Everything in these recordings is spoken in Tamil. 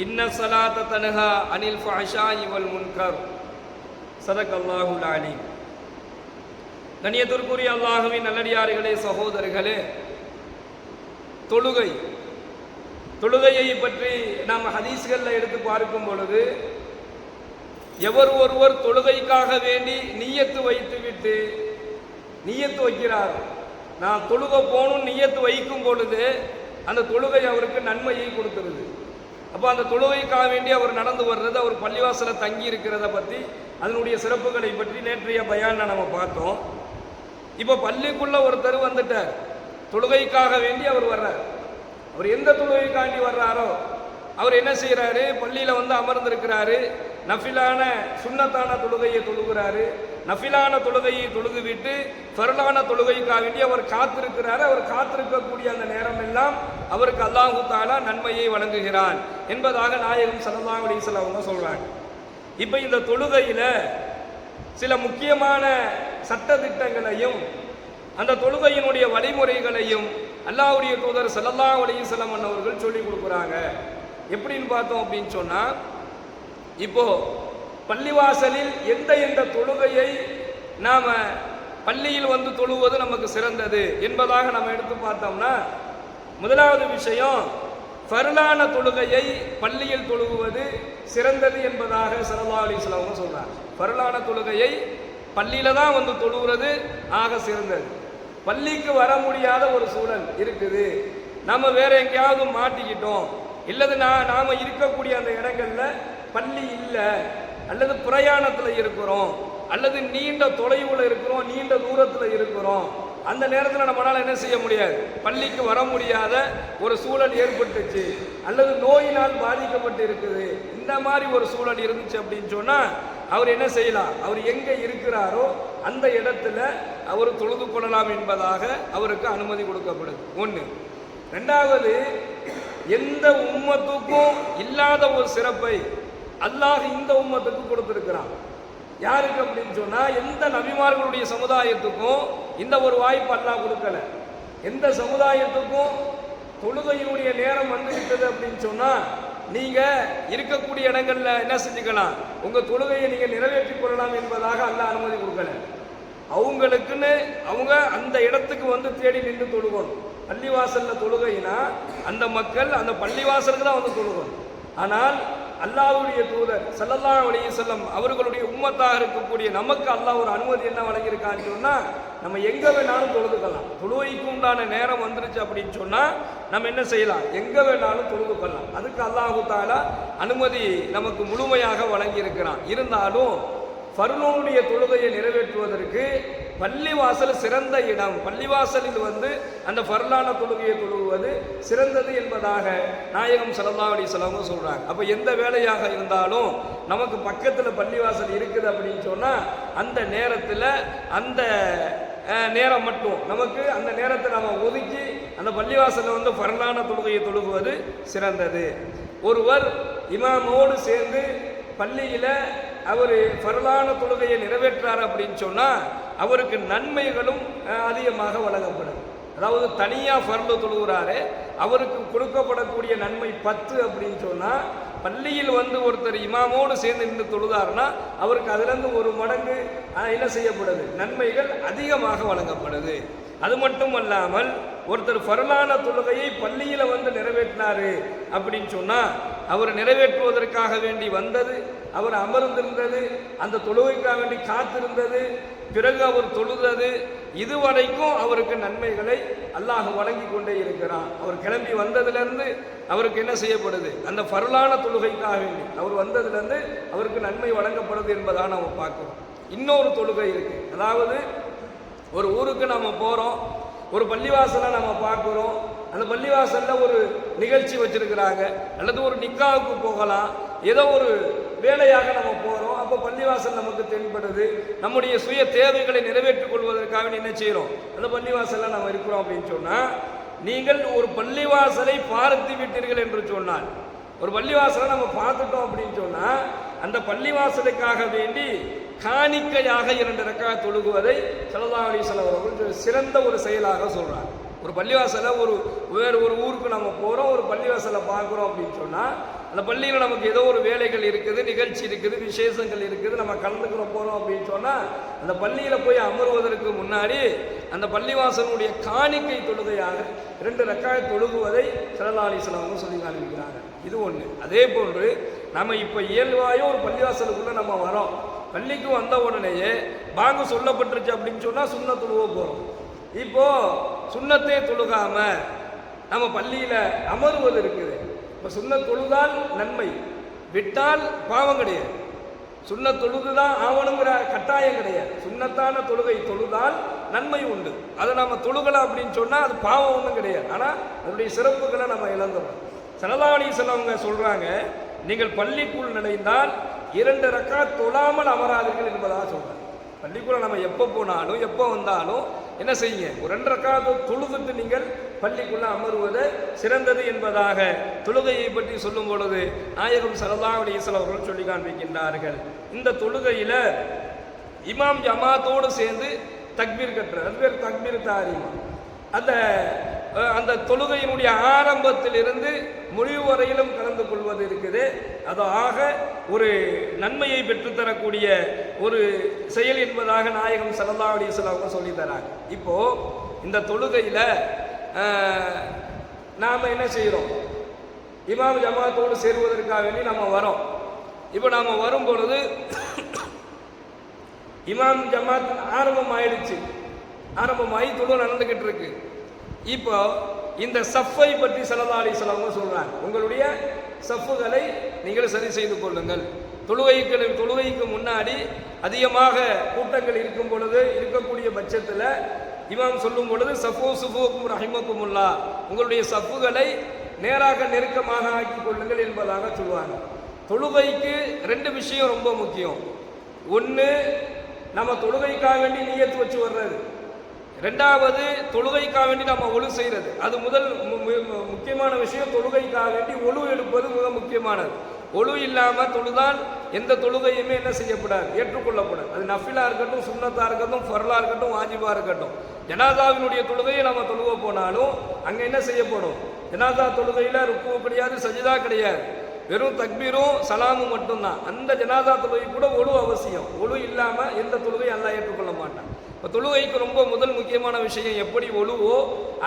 இன்ன சலாத்த தனஹா அனில் ஃபஹஷாய் வல் முன்கர். சதக் அல்லாஹுல் அலி கண்ணியத்திற்குரிய அல்லாஹுவின் நல்லடியார்களே சகோதரர்களே தொழுகை. தொழுகையை பற்றி நாம் ஹதீஸ்களில் எடுத்து பார்க்கும் பொழுது எவர் ஒருவர் தொழுகைக்காக வேண்டி நீயத்து வைத்துவிட்டு நீயத்து வைக்கிறார் நான் தொழுக போகணும்னு நீயத்து வைக்கும் பொழுது அந்த தொழுகை அவருக்கு நன்மையை கொடுக்கிறது அப்போ அந்த தொழுகைக்காக வேண்டி அவர் நடந்து வர்றது அவர் பள்ளிவாசல தங்கி இருக்கிறத பற்றி அதனுடைய சிறப்புகளை பற்றி நேற்றைய பயானை நம்ம பார்த்தோம். இப்போ பள்ளிக்குள்ள ஒருத்தர் வந்துட்டார். தொழுகைக்காக வேண்டி அவர் வர்றார். அவர் எந்த தொழுகைக்காண்டி வர்றாரோ அவர் என்ன செய்கிறாரு பள்ளியில் வந்து அமர்ந்திருக்கிறாரு. நஃபிலான சுண்ணத்தான தொழுகையை தொழுகிறாரு. நஃபிலான தொழுகையை தொழுகு விட்டு ஃபர்லான தொழுகைக்காக வேண்டி அவர் காத்திருக்கிறாரு. அவர் காத்திருக்கக்கூடிய அந்த நேரம் எல்லாம் அவருக்கு அல்லாஹு தாலா நன்மையை வழங்குகிறான் என்பதாக நாயகம் சல்லல்லாஹு அலைஹி அவங்க சொல்றாங்க. இப்போ இந்த தொழுகையில் சில முக்கியமான சட்ட திட்டங்களையும் அந்த தொழுகையினுடைய வழிமுறைகளையும் அல்லாவுடைய தூதர் ஸல்லல்லாஹு அலைஹி வஸல்லம் அவர்கள் சொல்லிக் கொடுக்குறாங்க. எப்படின்னு பார்த்தோம் அப்படின்னு சொன்னால் இப்போ பள்ளிவாசலில் எந்த எந்த தொழுகையை நாம் பள்ளியில் வந்து தொழுவது நமக்கு சிறந்தது என்பதாக நம்ம எடுத்து பார்த்தோம்னா முதலாவது விஷயம் ஃபர்லான தொழுகையை பள்ளியில் தொழுகுவது சிறந்தது என்பதாக ஸல்லல்லாஹு அலைஹி வஸல்லம் அவங்க ஃபர்லான தொழுகையை பள்ளியில் தான் வந்து தொழுகிறது ஆக சிறந்தது. பள்ளிக்கு வர முடியாத ஒரு சூழல் இருக்குது. நம்ம வேற எங்கேயாவது மாட்டிக்கிட்டோம். இல்லது நான் நாம் இருக்கக்கூடிய அந்த இடங்கள்ல பள்ளி இல்லை அல்லது பிரயாணத்தில் இருக்கிறோம் அல்லது நீண்ட தொலைவில் இருக்கிறோம் நீண்ட தூரத்தில் இருக்கிறோம் அந்த நேரத்தில் நம்மளால் என்ன செய்ய முடியாது? பள்ளிக்கு வர முடியாத ஒரு சூழல் ஏற்பட்டுச்சு. அல்லது நோயினால் பாதிக்கப்பட்டு இருக்குது. இந்த மாதிரி ஒரு சூழல் இருந்துச்சு அப்படின்னு சொன்னால் அவர் என்ன செய்யலாம்? அவர் எங்கே இருக்கிறாரோ அந்த இடத்துல அவர் தொழுது கொள்ளலாம் என்பதாக அவருக்கு அனுமதி கொடுக்கப்படுது. ஒன்று ரெண்டாவது எந்த உம்மத்துக்கும் இல்லாத ஒரு சிறப்பை அல்லாஹ் இந்த உம்மத்துக்கு கொடுத்துருக்கிறான். யாருக்கு அப்படின்னு சொன்னால் எந்த நபிமார்களுடைய சமுதாயத்துக்கும் இந்த ஒரு வாய்ப்பு அல்லாஹ் கொடுக்கல. எந்த சமுதாயத்துக்கும் தொழுகையினுடைய நேரம் வந்துவிட்டது அப்படின்னு சொன்னால் நீங்கள் இருக்கக்கூடிய இடங்களில் என்ன செஞ்சுக்கலாம்? உங்கள் தொழுகையை நீங்கள் நிறைவேற்றி கொள்ளலாம் என்பதாக அல்லாஹ் அனுமதி கொடுக்கல. அவங்களுக்குன்னு அவங்க அந்த இடத்துக்கு வந்து தேடி நின்று தொழுகணும். பள்ளிவாசலில் தொழுகைனா அந்த மக்கள் அந்த பள்ளிவாசலுக்கு தான் வந்து தொழுகணும். ஆனால் அல்லாவுடைய தூதர் சல்லல்லா அலைஹி செல்லம் அவர்களுடைய உம்மத்தாக இருக்கக்கூடிய நமக்கு அல்லாஹ் ஒரு அனுமதி என்ன வழங்கியிருக்கான்னு சொன்னால் நம்ம எங்கே வேணாலும் தொழுதுக்கலாம். தொழுவைக்கு உண்டான நேரம் வந்துருச்சு அப்படின்னு சொன்னால் நம்ம என்ன செய்யலாம்? எங்கே வேணாலும் தொழுது கொள்ளலாம் அதுக்கு அல்லாஹு தாலா அனுமதி நமக்கு முழுமையாக வழங்கியிருக்கிறான். இருந்தாலும் ஃபர்னோனுடைய தொழுகையை நிறைவேற்றுவதற்கு பள்ளிவாசல் சிறந்த இடம். பள்ளிவாசலில் வந்து அந்த ஃபர்லான தொழுகையை தொழுகுவது சிறந்தது என்பதாக நாயகம் ஸல்லல்லாஹு அலைஹி சொல்கிறாங்க அப்போ எந்த வேலையாக இருந்தாலும் நமக்கு பக்கத்தில் பள்ளிவாசல் இருக்குது அப்படின்னு சொன்னால் அந்த நேரத்தில் அந்த நேரம் மட்டும். நமக்கு அந்த நேரத்தை நம்ம ஒதுக்கி அந்த பள்ளிவாசலில் வந்து ஃபர்லான தொழுகையை தொழுகுவது சிறந்தது. ஒருவர் இமாமோடு சேர்ந்து பள்ளியில் அவர் ஃபர்லான தொழுகையை நிறைவேற்றார் அப்படின்னு சொன்னால் அவருக்கு நன்மைகளும் அதிகமாக வழங்கப்படும். அதாவது தனியாக ஃபர்லு தொழுகிறாரு அவருக்கு கொடுக்கப்படக்கூடிய நன்மை பத்து அப்படின்னு சொன்னால் பள்ளியில் வந்து ஒருத்தர் இமாமோடு சேர்ந்து நின்று தொழுதாருன்னா அவருக்கு அதுலேருந்து ஒரு மடங்கு என்ன செய்யப்படுது? நன்மைகள் அதிகமாக வழங்கப்படுது. அது மட்டும் அல்லாமல் ஒருத்தர் ஃபர்லான தொழுகையை பள்ளியில் வந்து நிறைவேற்றினாரு அப்படின்னு சொன்னால் அவர் நிறைவேற்றுவதற்காக வேண்டி வந்தது அவர் அமர்ந்திருந்தது அந்த தொழுகைக்காக வேண்டி காத்திருந்தது பிறகு அவர் தொழுதது இதுவரைக்கும் அவருக்கு நன்மைகளை அல்லாஹ் வழங்கி கொண்டே இருக்கிறான். அவர் கிளம்பி வந்ததுலேருந்து அவருக்கு என்ன செய்யப்படுது? அந்த பரலான தொழுகைக்காக வேண்டி. அவர் வந்ததுலேருந்து அவருக்கு நன்மை வழங்கப்படுது என்பதாக நம்ம பார்க்குறோம். இன்னொரு தொழுகை இருக்கு. அதாவது ஒரு ஊருக்கு நம்ம போகிறோம் ஒரு பள்ளிவாசலை நம்ம பார்க்குறோம். அந்த பள்ளிவாசலில் ஒரு நிகழ்ச்சி வச்சிருக்கிறாங்க. அல்லது ஒரு நிக்காவுக்கு போகலாம். ஏதோ ஒரு வேலையாக நம்ம போகிறோம் அப்போ பள்ளிவாசல் நமக்கு தென்படுது. நம்முடைய சுய தேவைகளை நிறைவேற்றிக் கொள்வதற்காக என்ன செய்கிறோம் அந்த பள்ளிவாசலில் நம்ம இருக்கிறோம் அப்படின்னு சொன்னால் நீங்கள் ஒரு பள்ளிவாசலை பார்த்து விட்டீர்கள் என்று சொன்னால் ஒரு பள்ளிவாசலை நம்ம பார்த்துட்டோம் அப்படின்னு சொன்னால் அந்த பள்ளிவாசலுக்காக வேண்டி காணிக்கையாக இரண்டு ரக்கா தொழுகுவதை சல்லா அலிஸ்லாம் அவர்கள் சிறந்த ஒரு செயலாக சொல்கிறார் ஒரு பள்ளிவாசலை ஒரு வேறு ஒரு ஊருக்கு நம்ம போகிறோம் ஒரு பள்ளிவாசலை பார்க்குறோம் அப்படின்னு சொன்னால் அந்த பள்ளியில் நமக்கு ஏதோ ஒரு வேலைகள் இருக்குது நிகழ்ச்சி இருக்குது விசேஷங்கள் இருக்குது நம்ம கலந்துக்கிற போகிறோம் அப்படின்னு சொன்னால் அந்த பள்ளியில் போய் அமர்வதற்கு முன்னாடி அந்த பள்ளிவாசனுடைய காணிக்கை தொழுகையாக இரண்டு ரக்காய் தொழுகுவதை சல்லா சொல்லி காண்பிக்கிறாங்க. இது ஒன்று அதே போன்று நம்ம இப்போ இயல்பாயும் ஒரு பள்ளிவாசலுக்குள்ளே நம்ம வரோம். பள்ளிக்கு வந்த உடனேயே பாங்கு சொல்லப்பட்டுருச்சு அப்படின்னு சொன்னால் சுண்ண தொழுவ போகிறோம் இப்போது சுண்ணத்தே தொழுகாமல் நம்ம பள்ளியில் அமர்வது இருக்குது. இப்போ சுண்ண தொழுதால் நன்மை விட்டால் பாவம் கிடையாது. சுண்ண தொழுதுதான் ஆவணுங்கிற கட்டாயம் கிடையாது. சுண்ணத்தான தொழுகை தொழுதால் நன்மை உண்டு. அதை நம்ம தொழுகலாம் அப்படின்னு சொன்னால் அது பாவம் ஒன்றும் கிடையாது. ஆனால் அதனுடைய சிறப்புகளை நம்ம இழந்துடும் சனதாவணி செல்லவங்க சொல்கிறாங்க நீங்கள் பள்ளிக்குள் நுழைந்தால் இரண்டு ரக்கா தொழாமல் அமராதீர்கள் என்பதாக சொல்கிறாங்க பள்ளிக்குள்ள நம்ம எப்போ போனாலும் எப்போ வந்தாலும் என்ன செய்யுங்க? ஒரு ரெண்டரை ரக்காத தொழுதுட்டு நீங்கள் பள்ளிக்குள்ள அமருவது சிறந்தது என்பதாக தொழுகையை பற்றி சொல்லும் பொழுது நாயகம் சல்லா சில அவர்கள் சொல்லி காண்பிக்கின்றார்கள். இந்த தொழுகையில் இமாம் ஜமாத்தோடு சேர்ந்து தக்பீர் கட்டுற அது பேர் தக்பீர் தாரிமா. அந்த அந்த தொழுகையினுடைய ஆரம்பத்திலிருந்து முடிவு வரையிலும் கலந்து கொள்வது இருக்குது. அது ஆக ஒரு நன்மையை பெற்றுத்தரக்கூடிய ஒரு செயல் என்பதாக நாயகம் சல்லா அலிஸ்லாம் அவங்க சொல்லி தராங்க. இப்போ இந்த தொழுகையில் நாம் என்ன செய்கிறோம் இமாம் ஜமாத்தோடு சேருவதற்காக வேண்டி நம்ம வரோம். இப்போ நாம் வரும் பொழுது இமாம் ஜமாத் ஆரம்பம் ஆயிடுச்சு. ஆரம்பமாகி தொழு நடந்துக்கிட்டு இருக்கு. இப்போ இந்த சஃப்பை பற்றி சல்லா அலிஸ்லாமங்க சொல்கிறாங்க உங்களுடைய சஃப்புகளை நீங்கள் சரி செய்து கொள்ளுங்கள். தொழுகைக்கு தொழுகைக்கு முன்னாடி அதிகமாக கூட்டங்கள் இருக்கும் பொழுது இருக்கக்கூடிய பட்சத்தில் இமாம் சொல்லும் பொழுது சஃபு சுஃபுக்கும் ரஹிமக்குமுல்லா. உங்களுடைய சஃப்புகளை நேராக நெருக்கமாக ஆக்கி கொள்ளுங்கள் என்பதாக சொல்லுவாங்க. தொழுகைக்கு ரெண்டு விஷயம் ரொம்ப முக்கியம். ஒன்று நம்ம தொழுகைக்காக வேண்டி நீயத்து வச்சு வர்றது. ரெண்டாவது தொழுகைக்காக வேண்டி நம்ம ஒழு செய்கிறது அது முதல் மு- முக்கியமான விஷயம். தொழுகைக்காக வேண்டி ஒழு எடுப்பது மிக முக்கியமானது. ஒழு இல்லாமல் தொழுதால் எந்த தொழுகையுமே என்ன செய்யப்படாது. ஏற்றுக்கொள்ளப்படாது. அது நஃபிலாக இருக்கட்டும் சுண்ணத்தாக இருக்கட்டும் ஃபர்லா இருக்கட்டும் வாஜிபாக இருக்கட்டும். ஜனாதாவினுடைய தொழுகையை நம்ம தொழுக போனாலும் அங்கே என்ன செய்யப்படும்? ஜனாதா தொழுகையில் ருக்கு கிடையாது சஜிதா கிடையாது. வெறும் தக்பீரும் சலாமும் மட்டும்தான். அந்த ஜனாதா தொழுகை கூட ஒழு அவசியம். ஒழு இல்லாமல் எந்த தொழுகையும் எல்லாம் ஏற்றுக்கொள்ள மாட்டான். இப்போ தொழுகைக்கு ரொம்ப முதல் முக்கியமான விஷயம் எப்படி ஒழுவோ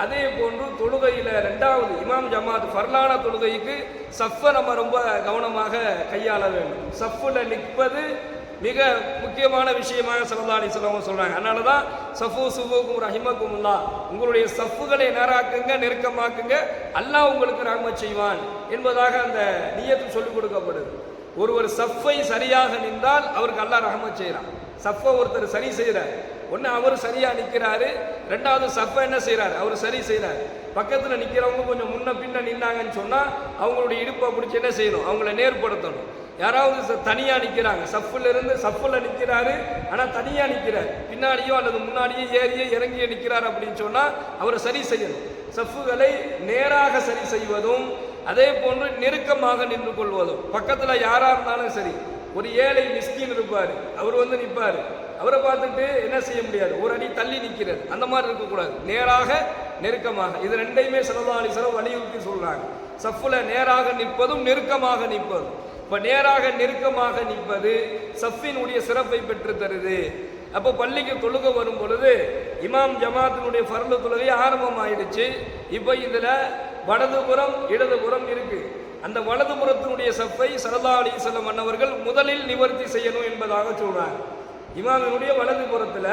அதே போன்று தொழுகையில் ரெண்டாவது இமாம் ஜமாத் ஃபர்லான தொழுகைக்கு சஃப்பை நம்ம ரொம்ப கவனமாக கையாள வேண்டும். சஃப்பில் நிற்பது மிக முக்கியமான விஷயமாக சல்லல்லாஹி சொல்லவங்க சொல்கிறாங்க அதனால தான் சஃபு சுபுக்கும் ரஹிமக்குமுல்லா உங்களுடைய சஃப்புகளை நேராக்குங்க நெருக்கமாக்குங்க அல்லாஹ் உங்களுக்கு ரஹ்மத் செய்வான் என்பதாக அந்த நியத்து சொல்லிக் கொடுக்கப்படுது. ஒருவர் சஃப்பை சரியாக நின்றால் அவருக்கு அல்லாஹ் ரஹமத் செய்கிறான் சஃப்பை ஒருத்தர் சரி செய்கிறார் ஒன்று அவர் சரியாக நிற்கிறாரு ரெண்டாவது சஃபை என்ன செய்கிறார் அவர் சரி செய்கிறார் பக்கத்தில் நிற்கிறவங்க கொஞ்சம் முன்ன பின்ன நின்னாங்கன்னு சொன்னால் அவங்களுடைய இடுப்பை பிடிச்சி என்ன செய்யணும்? அவங்கள நேர்படுத்தணும். யாராவது ச- நிற்கிறாங்க சஃப்புல இருந்து நிற்கிறாரு ஆனால் தனியாக நிற்கிறார் பின்னாடியோ அல்லது முன்னாடியோ ஏறியோ இறங்கியோ நிற்கிறார் அப்படின்னு சொன்னால் அவரை சரி செய்யணும். சஃப்புகளை நேராக சரி செய்வதும் அதே போன்று நெருக்கமாக நின்று கொள்வதும். பக்கத்தில் யாராக இருந்தாலும் சரி ஒரு ஏழை மிஸ்கின் இருப்பார். அவர் வந்து நிற்பார் அவரை பார்த்துட்டு என்ன செய்ய முடியாது? ஒரு அடி தள்ளி நிற்கிறது அந்த மாதிரி இருக்கக்கூடாது. நேராக நெருக்கமாக. இது ரெண்டையுமே சிறந்தாலிசரம் வலியுறுத்தி சொல்கிறாங்க சஃப்புல நேராக நிற்பதும் நெருக்கமாக நிற்பதும். இப்போ நேராக நெருக்கமாக நிற்பது சஃபினுடைய சிறப்பை பெற்று தருது. அப்போ பள்ளிக்கு தொழுக வரும் பொழுது இமாம் ஜமாத்தினுடைய ஃபர்லு தொழுகை ஆரம்பம் ஆயிடுச்சு இப்போ இதில் வலதுபுறம் இடதுபுறம் இருக்கு. அந்த வலதுபுறத்தினுடைய சஃப்பை சரதா அலிசல்லம் அன்னவர்கள் முதலில் நிவர்த்தி செய்யணும் என்பதாக சொல்றாங்க. இமாமினுடைய வலது புறத்தில்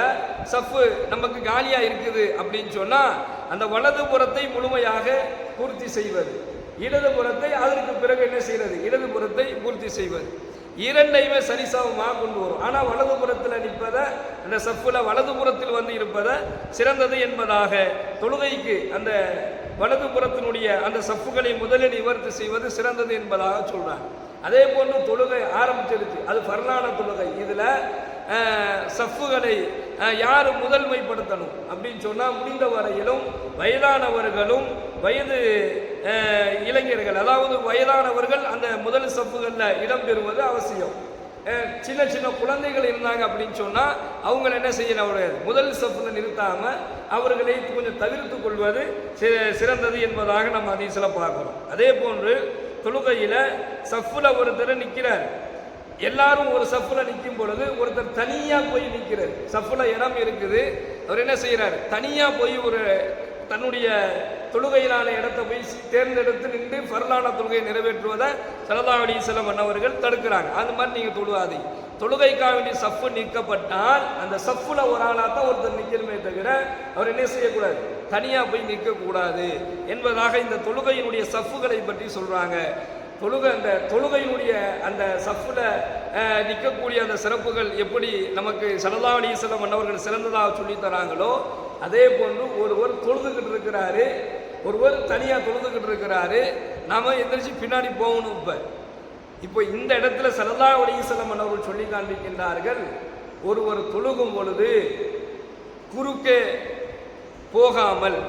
சஃப்பு நமக்கு காலியாக இருக்குது அப்படின்னு சொன்னால் அந்த வலது புறத்தை முழுமையாக பூர்த்தி செய்வது. இடது புறத்தை அதற்கு பிறகு என்ன செய்கிறது இடது புறத்தை பூர்த்தி செய்வது. இரண்டையுமே சரிசமமாக கொண்டு வரும். ஆனால் வலது புறத்தில் நிற்பதை அந்த சஃப்பில் வலது புறத்தில் வந்து இருப்பதை சிறந்தது என்பதாக தொழுகைக்கு அந்த வலது புறத்தினுடைய அந்த சப்புகளை முதலில் நிவர்த்தி செய்வது சிறந்தது என்பதாக சொல்கிறாங்க அதே போன்று தொழுகை ஆரம்பிச்சிருச்சு. அது பரலான தொழுகை. இதில் சஃப்புகளை யார் முதன்மைப்படுத்தணும்? அப்படின்னு சொன்னால் முடிந்த வரையிலும் வயதானவர்களும் வயது இளைஞர்கள் அதாவது வயதானவர்கள் அந்த முதல் சஃப்புகளில் இடம்பெறுவது அவசியம். சின்ன சின்ன குழந்தைகள் இருந்தாங்க அப்படின்னு சொன்னால் அவங்கள என்ன செய்யணும் அவரு? முதல் சஃப்புல நிறுத்தாமல் அவர்களை கொஞ்சம் தவிர்த்து கொள்வது சி- சிறந்தது என்பதாக நம்ம அதிசல பார்க்குறோம். அதே போன்று தொழுகையில் சஃப்பில் ஒருத்தர் நிற்கிறார் எல்லாரும் ஒரு சஃப்புல நிற்கும் பொழுது ஒருத்தர் தனியா போய் நிற்கிறார் சஃப்புல இடம் இருக்குது. அவர் என்ன செய்யறாரு தனியா போய் ஒரு தன்னுடைய தொழுகையிலான இடத்தை போய் தேர்ந்தெடுத்து நின்று ஃபர்லான தொழுகையை நிறைவேற்றுவதை சரதா செல்லம் அண்ணவர்கள் தடுக்கிறாங்க. அந்த மாதிரி நீங்க தொழுவாதீங்க. தொழுகைக்காக வேண்டிய சஃப்பு நிற்கப்பட்டால் அந்த சஃப்புல ஒரு ஆளாக தான் ஒருத்தர் நிற்கணுமே தவிர அவர் என்ன செய்யக்கூடாது? தனியா போய் நிற்கக்கூடாது என்பதாக இந்த தொழுகையினுடைய சஃப்புகளை பற்றி சொல்றாங்க. தொழுகை அந்த தொழுகையினுடைய அந்த சஃப்பில் நிற்கக்கூடிய அந்த சிறப்புகள் எப்படி நமக்கு சரதா அலிசலம் மன்னவர்கள் சிறந்ததாக சொல்லி தராங்களோ அதே போன்று ஒருவர் தொழுதுகிட்டு இருக்கிறாரு ஒருவர் தனியாக தொழுதுகிட்டு இருக்கிறாரு நாம் எந்திரிச்சு பின்னாடி போகணும் இப்போ. இப்போ இந்த இடத்துல சரதா அலிசலம் மன்னவர்கள் சொல்லி காண்பிக்கின்றார்கள் ஒருவர் தொழுகும் பொழுது குறுக்கே போகாமல்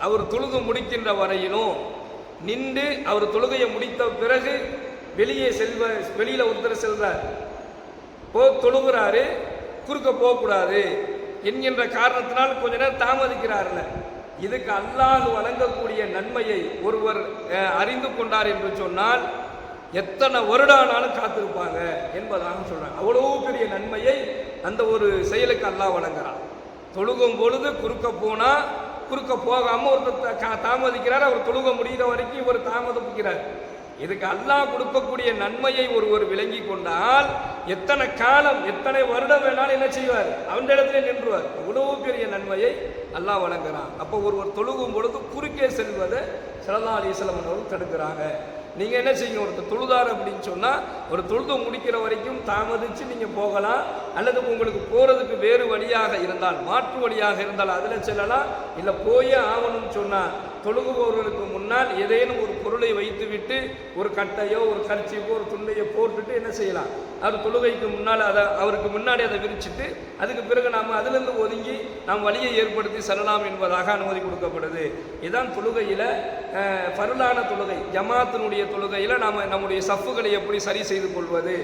அவர் தொழுது முடிக்கின்ற வரையிலும் நின்று அவர் தொழுகையை முடித்த பிறகு வெளியே செல்வ வெளியில் ஒருத்தர் செல்றார். போ தொழுகிறாரு குறுக்க போகக்கூடாது என்கின்ற காரணத்தினால் கொஞ்ச நேரம் தாமதிக்கிறார்ல. இதுக்கு அல்லாஹ் வழங்கக்கூடிய நன்மையை ஒருவர் அறிந்து கொண்டார் என்று சொன்னால் எத்தனை வருடானாலும் காத்திருப்பாங்க என்பதாக சொல்றாங்க. அவ்வளோ பெரிய நன்மையை அந்த ஒரு செயலுக்கு அல்லாஹ் வழங்குறான். தொழுகும் பொழுது குறுக்க போனால் குறுக்க போகாம ஒருத்தர் கா- தாமதிக்கிறார் அவர் தொழுக முடிகிற வரைக்கும் இவர் தாமதிக்கிறார் இதுக்கு அல்லாஹ் கொடுக்கக்கூடிய நன்மையை ஒருவர் விளங்கி கொண்டால் எத்தனை காலம் எத்தனை வருடம் வேணாலும் என்ன செய்வார்? அவன் இடத்துல நின்றுவார். இவ்வளவு பெரிய நன்மையை அல்லாஹ் வழங்குறான். அப்போ ஒருவர் தொழுகும் பொழுது குறுக்கே செல்வதை சல்லா அலிஸ்லாம் அவர்கள் தடுக்கிறாங்க. நீங்கள் என்ன செய்யுங்க ஒருத்தர் தொழுதார் அப்படின்னு சொன்னால் ஒரு தொழுது முடிக்கிற வரைக்கும் தாமதிச்சு நீங்கள் போகலாம். அல்லது உங்களுக்கு போகிறதுக்கு வேறு வழியாக இருந்தால் மாற்று வழியாக இருந்தால் அதில் செல்லலாம். இல்லை போயே ஆகணும்னு சொன்னால் தொழுகுபவர்களுக்கு முன்னால் ஏதேனும் ஒரு பொருளை வைத்துவிட்டு ஒரு கட்டையோ ஒரு கர்ச்சியோ ஒரு துண்டையோ போட்டுட்டு என்ன செய்யலாம்? அவர் தொழுகைக்கு முன்னால் அதை அவருக்கு முன்னாடி அதை விரிச்சிட்டு அதுக்கு பிறகு நாம் அதிலிருந்து ஒதுங்கி நாம் வழியை ஏற்படுத்தி செல்லலாம் என்பதாக அனுமதி கொடுக்கப்படுது. இதுதான் தொழுகையில் பருளான தொழுகை ஜமாத்தினுடைய தொழுகையில் நாம் நம்முடைய சஃப்புகளை எப்படி சரி செய்து கொள்வது?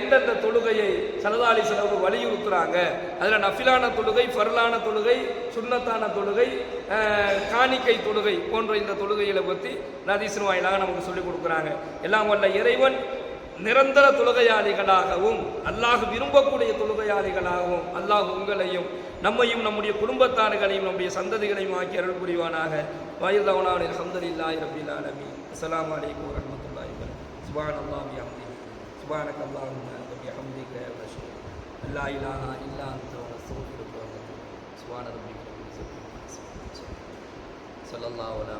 எந்தெந்த தொழுகையை சலதாலி செலவு வலியுறுத்துகிறாங்க அதில் நஃபிலான தொழுகை பருளான தொழுகை சுண்ணத்தான தொழுகை காணிக்கை தொழுகை போன்ற இந்த தொழுகைகளை பற்றி நதீசன் வாயிலாக நமக்கு சொல்லிக் கொடுக்குறாங்க. எல்லாம் வல்ல இறைவன் நிரந்தர தொழுகையாளிகளாகவும் அல்லாஹ் விரும்பக்கூடிய தொழுகையாளிகளாகவும் அல்லாஹ் உங்களையும் நம்மையும் நம்முடைய குடும்பத்தார்களையும் நம்முடைய சந்ததிகளையும் ஆக்கி அருள் புரிவானாக. வயதவனான அல்ஹம்துலில்லாஹி ரபில் ஆலமீன். அஸ்லாம் வலைக்கம் வரமத்துல்லாஹி சுபான் சுப்ஹானல்லாஹி வபிஹம்திஹி சுப்ஹானக அல்லாஹும்ம வபிஹம்திக வஅஷ்ஹது அன் லா இலாஹா இல்லா அன்த வஅஸ்தக்ஃபிருக வஅத்தூபு صلى الله عليه